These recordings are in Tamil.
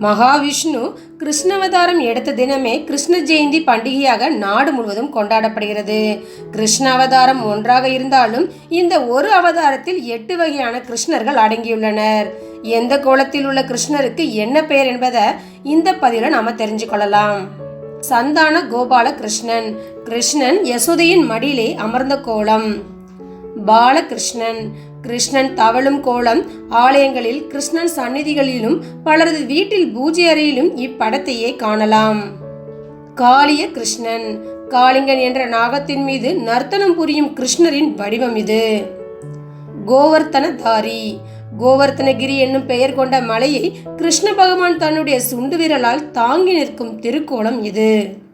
மகாவிஷ்ணு கிருஷ்ணவதாரம் எடுத்த தினமே கிருஷ்ண ஜெயந்தி பண்டிகையாக நாடு முழுவதும் கொண்டாடப்படுகிறது. கிருஷ்ண அவதாரம் ஒன்றாக இருந்தாலும் இந்த ஒரு அவதாரத்தில் எட்டு வகையான கிருஷ்ணர்கள் அடங்கியுள்ளனர். எந்த கோலத்தில் உள்ள கிருஷ்ணருக்கு என்ன பெயர் என்பதை இந்த பதிவில் நாம தெரிஞ்சு கொள்ளலாம். சந்தான கோபால கிருஷ்ணன் கிருஷ்ணன் யசோதையின் மடியிலே அமர்ந்த கோலம். பாலகிருஷ்ணன். கிருஷ்ணன் தவழும் கோலம் ஆலயங்களில் கிருஷ்ணன் சந்நிதிகளிலும் பலரது வீட்டில் பூஜை அறையிலும் இப்படத்தையே காணலாம். காளிய கிருஷ்ணன். காளிங்கன் என்ற நாகத்தின் மீது நர்த்தனம் புரியும் கிருஷ்ணரின் வடிவம் இது. கோவர்த்தனதாரி. கோவர்த்தனகிரி என்னும் பெயர் கொண்ட மலையை கிருஷ்ண பகவான் தன்னுடைய சுண்டு விரலால் தாங்கி நிற்கும் திருக்கோலம் இது.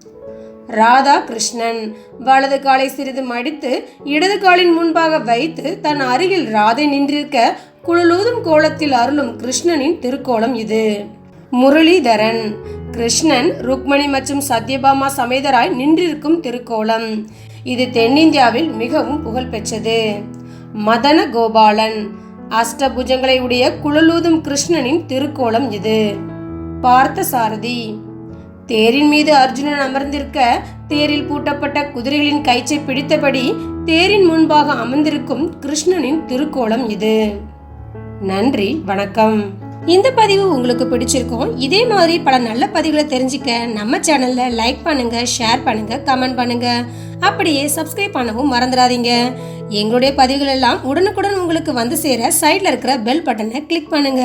ராதா கிருஷ்ணன் வலது காலை சிறிது மடித்து இடது காலின் முன்பாக வைத்து தன் அருகில் ராதை நின்றிருக்க குழலூதும் கோலத்தில் அருளும் கிருஷ்ணனின் திருக்கோலம் இது. முரளிதரன். கிருஷ்ணன் ருக்மணி மற்றும் சத்யபாமா சமேதராய் நின்றிருக்கும் திருக்கோலம். இது தென்னிந்தியாவில் மிகவும் புகழ்பெற்றது மதன கோபாலன் அஷ்டபுஜங்களை உடைய குழலூதும் கிருஷ்ணனின் திருக்கோலம் இது. பார்த்தசாரதி. தேரின் மீது அர்ஜுனன் அமர்ந்திருக்க தேரில் பூட்டப்பட்ட குதிரைகளின் கயிற்றை பிடித்தபடி தேரின் முன்பாக அமர்ந்திருக்கும் கிருஷ்ணனின் திருக்கோலம் இது. நன்றி வணக்கம். இந்த பதிவு உங்களுக்கு பிடிச்சிருக்கும் இதே மாதிரி பல நல்ல பதிவுகளை தெரிஞ்சுக்க நம்ம சேனல்ல லைக் பண்ணுங்க ஷேர் பண்ணுங்க கமெண்ட் பண்ணுங்க. அப்படியே சப்ஸ்கிரைப் பண்ணவும் மறந்துடாதீங்க. எங்களுடைய பதிவுகள் எல்லாம் உடனுக்குடன் உங்களுக்கு வந்து சேர சைடில் இருக்கிற பெல் பட்டனை கிளிக் பண்ணுங்க.